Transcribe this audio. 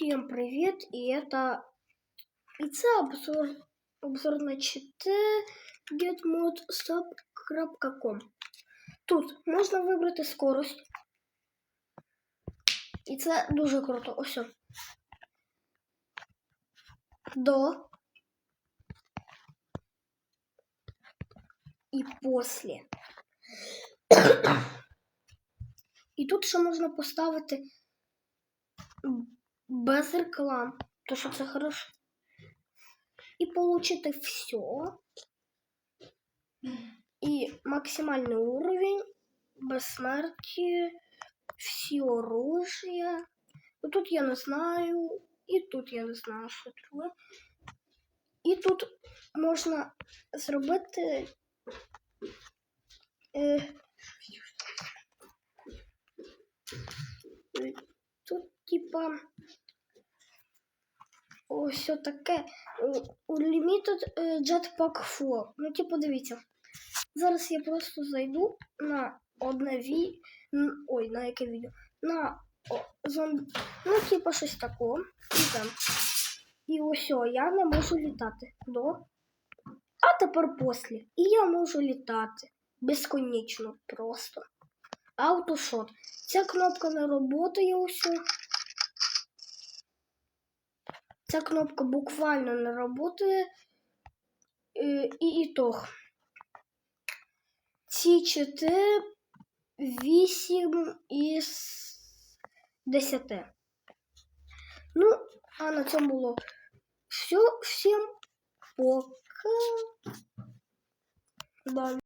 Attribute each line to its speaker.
Speaker 1: Всем привет! И это и це обзор, обзор на чити getmodstop.com. Тут можна вибрати скорость. І це дуже круто. Ось. о. До. І после. І тут ще можна поставити без реклам, то що це хорошо. І получити все. І максимальний уровень, безсмертие, всі оружия. Ну, Тут я не знаю, і тут я не знаю, що друге. І тут можна зробити. Е, типа, ось таке Unlimited е, Jetpack 4. Ну, типу, дивіться. Зараз я просто зайду на одне ві... Ой, на яке відео? На о, зомбі. Ну, типу, щось такого. І там. І ось я не можу літати. До. А тепер после. І я можу літати. Безконечно просто. Автошот. Ця кнопка не працює усю. Ця кнопка буквально не працює. Е, І ітог. Ці 4, 8 із 10. Ну, а на цьому було все. Всім пока. Да.